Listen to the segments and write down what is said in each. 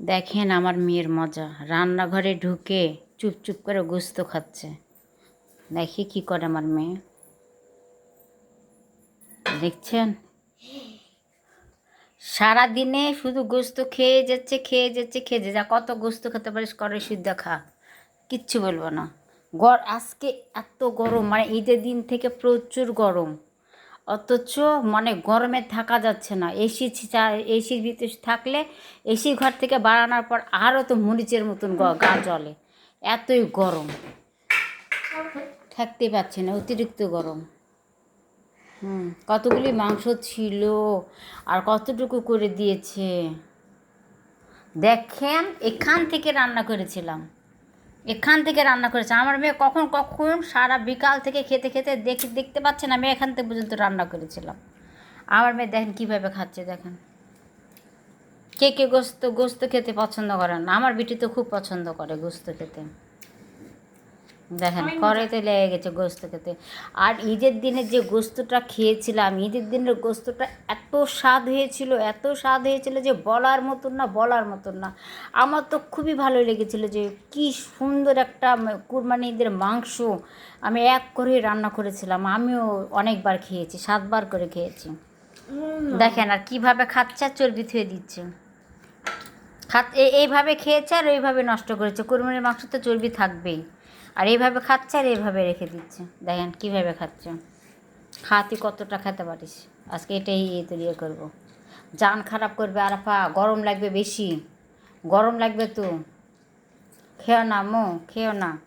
দেখেন আমার মেয়ের মজা। রান্নাঘরে ঢুকে চুপ চুপ করে গোস্ত খাচ্ছে। দেখি কি করে আমার মেয়ে। দেখছেন? সারাদিনে শুধু গোস্ত খেয়ে যাচ্ছে খেয়ে যাচ্ছে, খেয়ে যা কত গোস্ত খেতে পারিস, করে সিদ্ধ খা। কিচ্ছু বলব না। গর আজকে এত গরম মানে ঈদের দিন থেকে প্রচুর গরম। অথচ মানে গরমে থাকা যাচ্ছে না। এসি এসির ভিতরে থাকলে এসি ঘর থেকে বাড়ানোর পর আরও তো মরিচের মতন গ- জ্বলে। এতই গরম। থাকতে পারছে না, অতিরিক্ত গরম। হুম, কতগুলি মাংস ছিল আর কতটুকু করে দিয়েছে? দেখেন, এখান থেকে রান্না করেছিলাম। এখান থেকে রান্না করেছে। আমার মেয়ে কখন কখন সারা বিকাল থেকে খেতে খেতে দেখি, দেখতে পাচ্ছে না, আমি এখান থেকে পর্যন্ত রান্না করেছিলাম। আমার মেয়ে দেখেন কীভাবে খাচ্ছে, দেখেন। কে কে গোস্ত গোস্ত খেতে পছন্দ করেন আমার বিটি তো খুব পছন্দ করে গোস্ত খেতে। দেখেন কড়াইতে লেগে গেছে গোস্ত খেতে আর ঈদের দিনে যে গোস্তটা খেয়েছিলাম ঈদের দিনের গোস্তটা এত স্বাদ হয়েছিল এত স্বাদ হয়েছিল যে বলার মতন না বলার মতন না। আমার তো খুবই ভালো লেগেছিল যে কি সুন্দর একটা কুরবানি ঈদের মাংস আমি এক করে রান্না করেছিলাম। আমিও অনেকবার খেয়েছি সাতবার করে খেয়েছি। দেখেন আর কীভাবে খাচ্ছে আর চর্বি থুয়ে দিচ্ছে। খাত এইভাবে খেয়েছে আর এইভাবে নষ্ট করেছে। কুরবানির মাংস তো চর্বি থাকবেই। আর এইভাবে খাচ্ছে আর এইভাবে রেখে দিচ্ছে। দেখেন কীভাবে খাচ্ছে। খা তুই কতটা খেতে পারিস। আজকে এটাই এই তোর ইয়ে করব। জান খারাপ করবে আরাফা, গরম লাগবে বেশি। গরম লাগবে তো। খেও না মো, খেও না।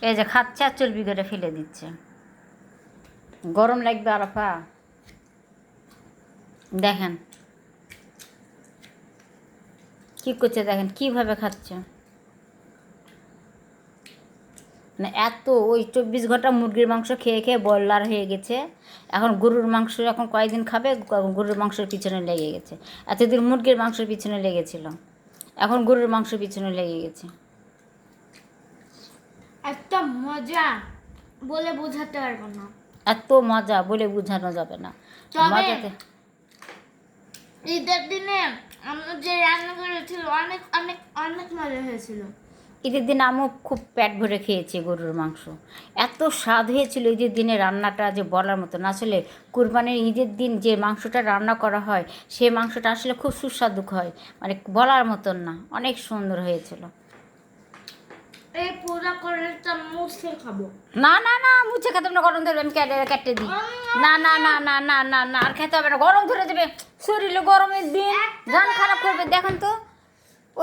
এই যে খাচ্ছে আর চর্বি করে ফেলে দিচ্ছে। গরম লাগবে আরাফা। দেখেন। কি করছে দেখেন, কীভাবে খাচ্ছে। মানে এত ওই চব্বিশ ঘণ্টা মুরগির মাংস খেয়ে খেয়ে বল্লার হয়ে গেছে। এখন গরুর মাংস এখন কয়েকদিন খাবে? গরুর মাংসের পিছনে লেগে গেছে। এতদিন মুরগির মাংসের পিছনে লেগেছিল। এখন গরুর মাংস পিছনে লেগে গেছে। একটা মজা বলে বোঝাতে পারব না। এত মজা বলে বোঝানো যাবে না। মজাতে ঈদের দিনে আমরা যে রান্না করেছিল অনেক অনেক অনেক মজা হয়েছিল। ঈদের দিন আমিও খুব পেট ভরে খেয়েছি গরুর মাংস। এত স্বাদ হয়েছিল ঈদের দিনে রান্নাটা যে বলার মতো না। আসলে কুরবানির ঈদের দিন যে মাংসটা রান্না করা হয় সেই মাংসটা আসলে খুব সুস্বাদু হয়। মানে বলার মতন না অনেক সুন্দর হয়েছিল। এই পুরো কড়াইটা মুছে খাব। না না না মুছে খেতে না গরম ধরবে আমি কেটে কেটে দিই। না না না না না না না আর খেতে হবে না গরম ধরে দেবে শরীরে গরমের দিন জান খারাপ করবে দেখেন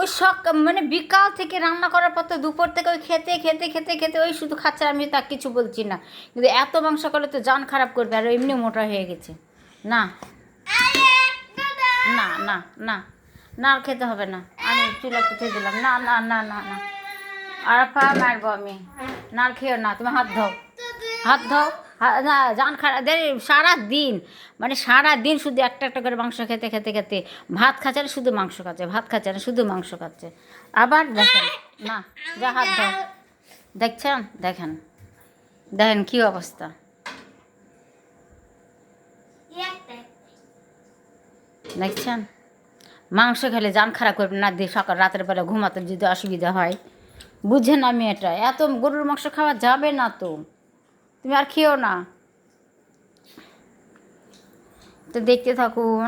ওই শখ মানে বিকাল থেকে রান্না করার পর তো দুপুর থেকে ওই খেতে খেতে খেতে খেতে ওই শুধু খাচ্ছে, আমি তা কিছু বলছি না। কিন্তু এত মাংস করলে তো জান খারাপ করবে, আর এমনি মোটা হয়ে গেছে। না। না না না। না আর খেতে হবে না। আমি চুলা পিঠে দিলাম। না না না না না। আর পা মারবো আমি। না খেও না, তুমি হাত ধো হাত ধো হা- না, জান খারাপ সারা দিন মানে সারা দিন শুধু একটা একটা করে মাংস খেতে খেতে খেতে, ভাত খাচ্ছে না, শুধু মাংস খাচ্ছে, ভাত খাচ্ছে না, শুধু মাংস খাচ্ছে। আবার দেখেন, না, যা হাত দেখছেন? দেখেন। দেখেন কি অবস্থা। দেখছেন? মাংস খেলে জান খারাপ করবে না, দিয়ে সকাল রাতের বেলা ঘুমাতে যদি অসুবিধা হয়। বুঝেন আমি এটা এত গরুর মাংস খাওয়া যাবে না তো। তুমি আর খেও না। তো দেখতে থাকুন।